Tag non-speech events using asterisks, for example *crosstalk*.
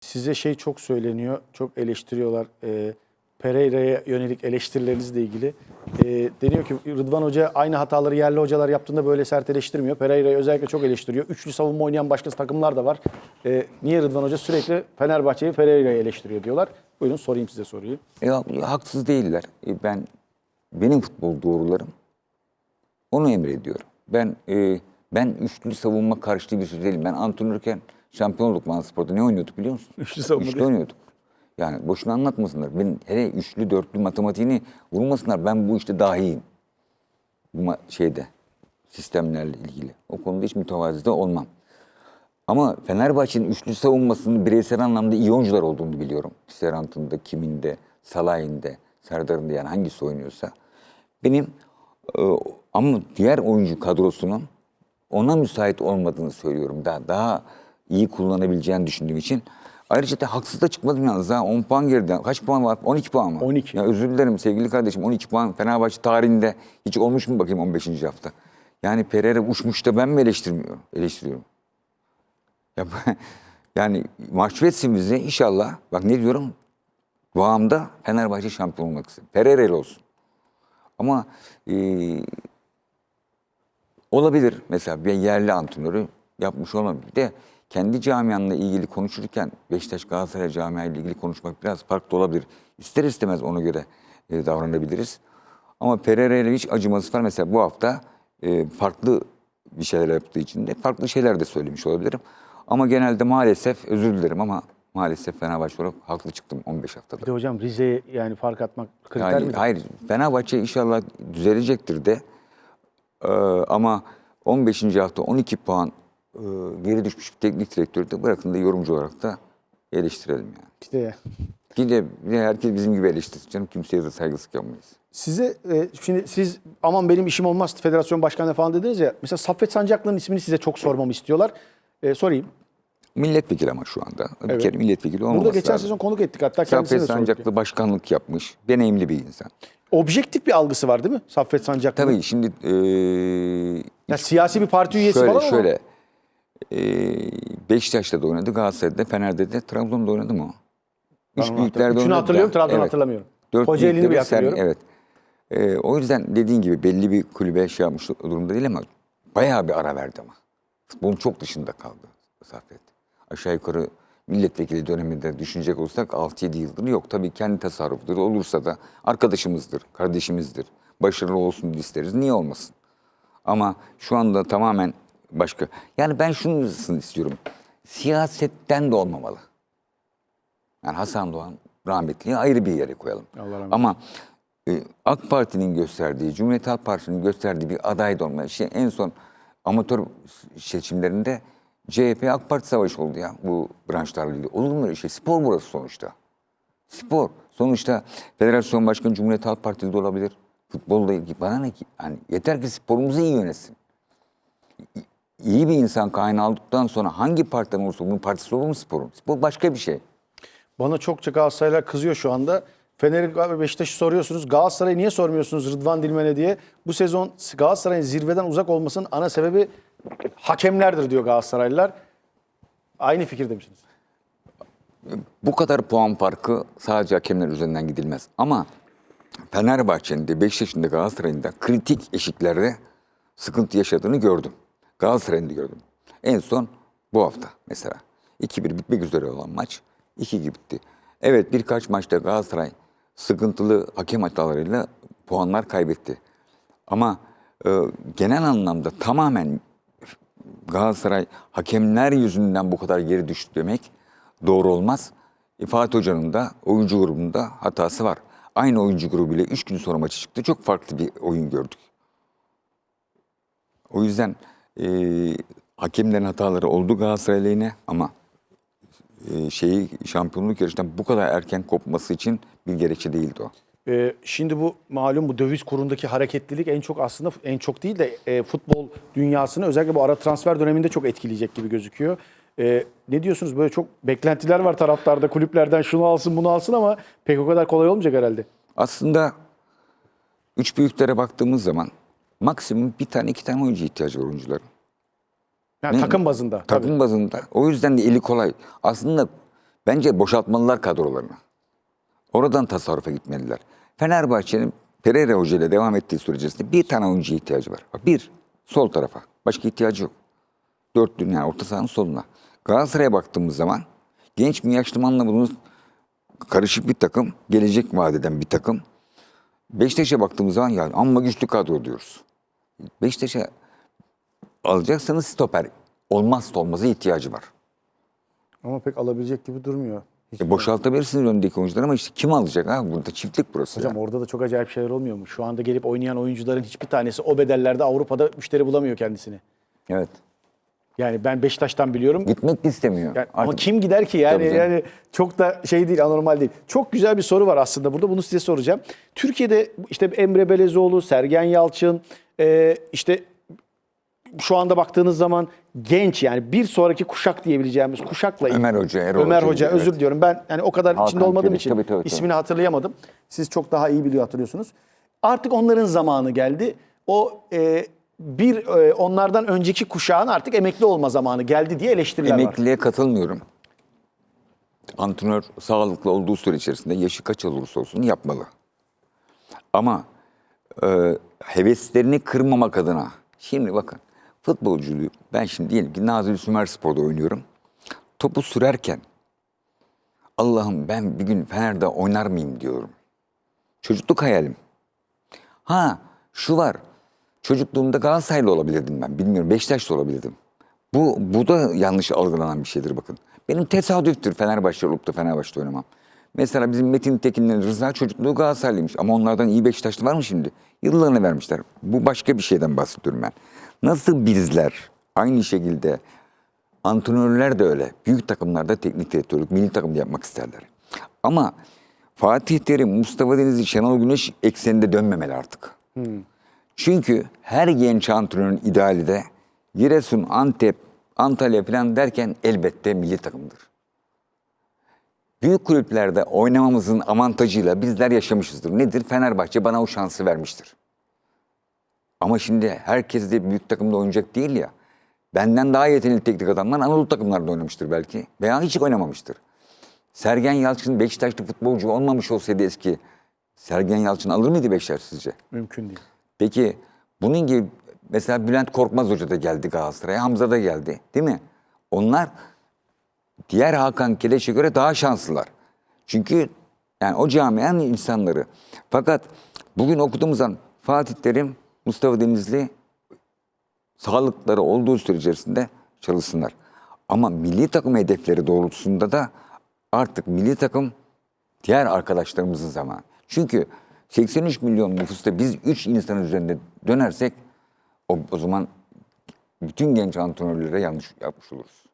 Size şey çok söyleniyor, çok eleştiriyorlar. E, Pereira'ya yönelik eleştirilerinizle ilgili. E, deniyor ki Rıdvan Hoca aynı hataları yerli hocalar yaptığında böyle sert eleştirmiyor. Pereira'yı özellikle çok eleştiriyor. Üçlü savunma oynayan başka takımlar da var. E, niye Rıdvan Hoca sürekli Fenerbahçe'yi Pereira'yı eleştiriyor diyorlar. Buyurun sorayım size soruyu. Ya haksız değiller. E, Ben benim futbol doğrularım. Onu emrediyorum. Ben e, ben üçlü savunma karşıtı bir şey değilim. Ben antrenörken şampiyon olduk Manspor'da. Ne oynuyorduk biliyor musun? Üçlü savunma Üçlü değil. oynuyorduk. Yani boşuna anlatmasınlar. Benim hele üçlü dörtlü matematiğini vurmasınlar. Ben bu işte dahiyim. Bu şeyde sistemlerle ilgili. O konuda hiç mütevazi de olmam. Ama Fenerbahçe'nin üçlü savunmasının bireysel anlamda iyi oyuncular olduğunu biliyorum. Serant'ında, Kim'inde, Salah'inde, Serdar'ında yani hangisi oynuyorsa. Benim e, ama diğer oyuncu kadrosunun ona müsait olmadığını söylüyorum. Daha, daha iyi kullanabileceğini düşündüğüm için. Ayrıca da haksız da çıkmadım yalnız ha. 10 puan geriden. Kaç puan var? 12 puan mı? 12. Ya özür dilerim sevgili kardeşim. 12 puan Fenerbahçe tarihinde hiç olmuş mu bakayım 15. hafta? Yani Pereira uçmuş da ben mi eleştirmiyorum? Eleştiriyorum. Ya, *laughs* yani mahcup etsin bizi inşallah. Bak ne diyorum? Duamda Fenerbahçe şampiyon olmak istedim. Pereira'lı olsun. Ama e, olabilir mesela bir yerli antrenörü yapmış olabilir. De kendi camianla ilgili konuşurken Beşiktaş Galatasaray camia ile ilgili konuşmak biraz farklı olabilir. İster istemez ona göre e, davranabiliriz. Ama Pereira ile hiç acıması var. Mesela bu hafta e, farklı bir şeyler yaptığı için de farklı şeyler de söylemiş olabilirim. Ama genelde maalesef özür dilerim ama maalesef Fenerbahçe olarak haklı çıktım 15 haftada. Bir de hocam Rize'ye yani fark atmak kriter Yani mi? hayır Fenerbahçe inşallah düzelecektir de Ee, ama 15. hafta 12 puan e, geri düşmüş bir teknik direktörü de bırakın da yorumcu olarak da eleştirelim yani. İşte ya. Bir de, bir de herkes bizim gibi eleştirsin canım kimseye de saygısızlık yapmayız. Size e, şimdi siz aman benim işim olmaz federasyon başkanı falan dediniz ya. Mesela Saffet Sancaklı'nın ismini size çok sormamı istiyorlar. E, sorayım. Milletvekili ama şu anda. Bir Evet. kere milletvekili olmaması Burada geçen lazım. sezon konuk ettik hatta kendisine Saffet de sorduk. Sancaklı başkanlık yapmış. Deneyimli bir insan. Objektif bir algısı var değil mi Saffet Sancaklı'nın? Tabii şimdi e, Ya siyasi bir parti üyesi şöyle falan ama şöyle Beşiktaş'ta da oynadı, Galatasaray'da, Fener'de de, Trabzon'da oynadı mı o? Üç onu büyüklerde. Üçünü oynadı da. hatırlıyorum, Trabzon'u Evet. hatırlamıyorum. Dört Kocaeli'ni bir hatırlıyorum. Evet. Ee, o yüzden dediğin gibi belli bir kulübe şey yapmış durumda değil ama bayağı bir ara verdi ama. Futbolun çok dışında kaldı Saffet. Aşağı yukarı milletvekili döneminde düşünecek olursak 6-7 yıldır yok. Tabii kendi tasarrufudur olursa da arkadaşımızdır, kardeşimizdir. Başarılı olsun isteriz. Niye olmasın? Ama şu anda tamamen başka. Yani ben şunu istiyorum. Siyasetten de olmamalı. Yani Hasan Doğan rahmetliyi ayrı bir yere koyalım. Allah Ama e, AK Parti'nin gösterdiği, Cumhuriyet Halk Partisi'nin gösterdiği bir aday da olmalı. Şey, en son amatör seçimlerinde CHP AK Parti savaşı oldu ya bu branşlarla ilgili. Olur mu öyle şey? Spor burası sonuçta. Spor. Sonuçta Federasyon Başkanı Cumhuriyet Halk Partisi de olabilir. Futbolla ilgili. Bana ne ki? Yani yeter ki sporumuzu iyi yönetsin. İyi bir insan kaynağı aldıktan sonra hangi partiden olursa bunun partisi olur mu sporun? Spor başka bir şey. Bana çokça Galatasaraylar kızıyor şu anda. Fener'i ve Beşiktaş'ı soruyorsunuz. Galatasaray'ı niye sormuyorsunuz Rıdvan Dilmen'e diye. Bu sezon Galatasaray'ın zirveden uzak olmasının ana sebebi hakemlerdir diyor Galatasaraylılar. Aynı fikirde misiniz? Bu kadar puan farkı sadece hakemler üzerinden gidilmez. Ama Fenerbahçe'nin de Beşiktaş'ın da Galatasaray'ın da kritik eşiklerde sıkıntı yaşadığını gördüm. Galatasaray'ın da gördüm. En son bu hafta mesela. 2-1 bitmek üzere olan maç 2-2 bitti. Evet birkaç maçta Galatasaray sıkıntılı hakem hatalarıyla puanlar kaybetti. Ama e, genel anlamda tamamen Galatasaray hakemler yüzünden bu kadar geri düştü demek doğru olmaz. E, Fatih Hoca'nın da oyuncu grubunda hatası var. Aynı oyuncu grubuyla 3 gün sonra maçı çıktı. Çok farklı bir oyun gördük. O yüzden e, hakemlerin hataları oldu Galatasaray lehine ama e, şeyi şampiyonluk yarışından bu kadar erken kopması için bir gerekçe değildi o. Ee, şimdi bu malum bu döviz kurundaki hareketlilik en çok aslında en çok değil de e, futbol dünyasını özellikle bu ara transfer döneminde çok etkileyecek gibi gözüküyor. Ee, ne diyorsunuz? Böyle çok beklentiler var taraftarda kulüplerden şunu alsın bunu alsın ama pek o kadar kolay olmayacak herhalde. Aslında üç büyüklere baktığımız zaman maksimum bir tane iki tane oyuncu ihtiyacı var oyuncuların. Yani Ne- takım bazında. tabii. Takım bazında. O yüzden de eli kolay. Aslında Bence boşaltmalılar kadrolarını. Oradan tasarrufa gitmeliler. Fenerbahçe'nin Pereira Hoca ile devam ettiği sürecinde bir tane oyuncuya ihtiyacı var. Bir, sol tarafa. Başka ihtiyacı yok. Dörtlünün yani orta sahanın soluna. Galatasaray'a baktığımız zaman genç mi yaşlı mı anlamadığımız karışık bir takım, gelecek vadeden bir takım. Beşiktaş'a baktığımız zaman yani amma güçlü kadro diyoruz. Beşiktaş'a alacaksanız stoper olmazsa olmazı ihtiyacı var. Ama pek alabilecek gibi durmuyor. Hiç E boşaltabilirsiniz öndeki oyuncuları ama işte kim alacak ha? Burada çiftlik burası. Hocam ya. orada da çok acayip şeyler olmuyor mu? Şu anda gelip oynayan oyuncuların hiçbir tanesi o bedellerde Avrupa'da müşteri bulamıyor kendisini. Evet. Yani ben Beşiktaş'tan biliyorum. Gitmek istemiyor. Yani ama kim gider ki yani Tabii yani çok da şey değil anormal değil. Çok güzel bir soru var aslında burada bunu size soracağım. Türkiye'de işte Emre Belezoğlu, Sergen Yalçın e, işte şu anda baktığınız zaman genç yani bir sonraki kuşak diyebileceğimiz kuşakla Ömer Hoca, Erol Ömer Hoca Hoca gibi, özür evet. diliyorum. Ben yani o kadar Hakan içinde olmadığım Çelik, için tabii, tabii, tabii. ismini hatırlayamadım. Siz çok daha iyi biliyor hatırlıyorsunuz. Artık onların zamanı geldi. O e, bir e, onlardan önceki kuşağın artık emekli olma zamanı geldi diye eleştiriler var. Emekliliğe katılmıyorum. Antrenör sağlıklı olduğu süre içerisinde yaşı kaç olursa olsun yapmalı. Ama e, heveslerini kırmamak adına. Şimdi bakın futbolculuğu ben şimdi diyelim ki Nazilli Sümer Spor'da oynuyorum. Topu sürerken Allah'ım ben bir gün Fener'de oynar mıyım diyorum. Çocukluk hayalim. Ha şu var. Çocukluğumda Galatasaraylı olabilirdim ben. Bilmiyorum Beşiktaşlı olabilirdim. Bu, bu da yanlış algılanan bir şeydir bakın. Benim tesadüftür Fenerbahçe olup da Fenerbahçe'de oynamam. Mesela bizim Metin Tekin'le Rıza çocukluğu Galatasaraylıymış. Ama onlardan iyi Beşiktaşlı var mı şimdi? Yıllarını vermişler. Bu başka bir şeyden bahsediyorum ben. Nasıl bizler aynı şekilde antrenörler de öyle. Büyük takımlarda teknik direktörlük, milli takımda yapmak isterler. Ama Fatih Terim, Mustafa Denizli, Şenol Güneş ekseninde dönmemeli artık. Çünkü her genç antrenörün ideali de Giresun, Antep, Antalya falan derken elbette milli takımdır. Büyük kulüplerde oynamamızın avantajıyla bizler yaşamışızdır. Nedir? Fenerbahçe bana o şansı vermiştir. Ama şimdi herkes de büyük takımda oynayacak değil ya. Benden daha yetenekli teknik adamlar Anadolu takımlarda oynamıştır belki. Veya hiç oynamamıştır. Sergen Yalçın Beşiktaşlı futbolcu olmamış olsaydı eski Sergen Yalçın alır mıydı Beşiktaş sizce? Mümkün değil. Peki bunun gibi mesela Bülent Korkmaz Hoca da geldi Galatasaray'a, Hamza da geldi değil mi? Onlar diğer Hakan Keleş'e göre daha şanslılar. Çünkü yani o camianın insanları. Fakat bugün okuduğumuzdan Fatih Terim, Mustafa Denizli sağlıkları olduğu süre içerisinde çalışsınlar. Ama milli takım hedefleri doğrultusunda da artık milli takım diğer arkadaşlarımızın zamanı. Çünkü 83 milyon nüfusta biz 3 insan üzerinde dönersek o, o zaman bütün genç antrenörlere yanlış yapmış oluruz.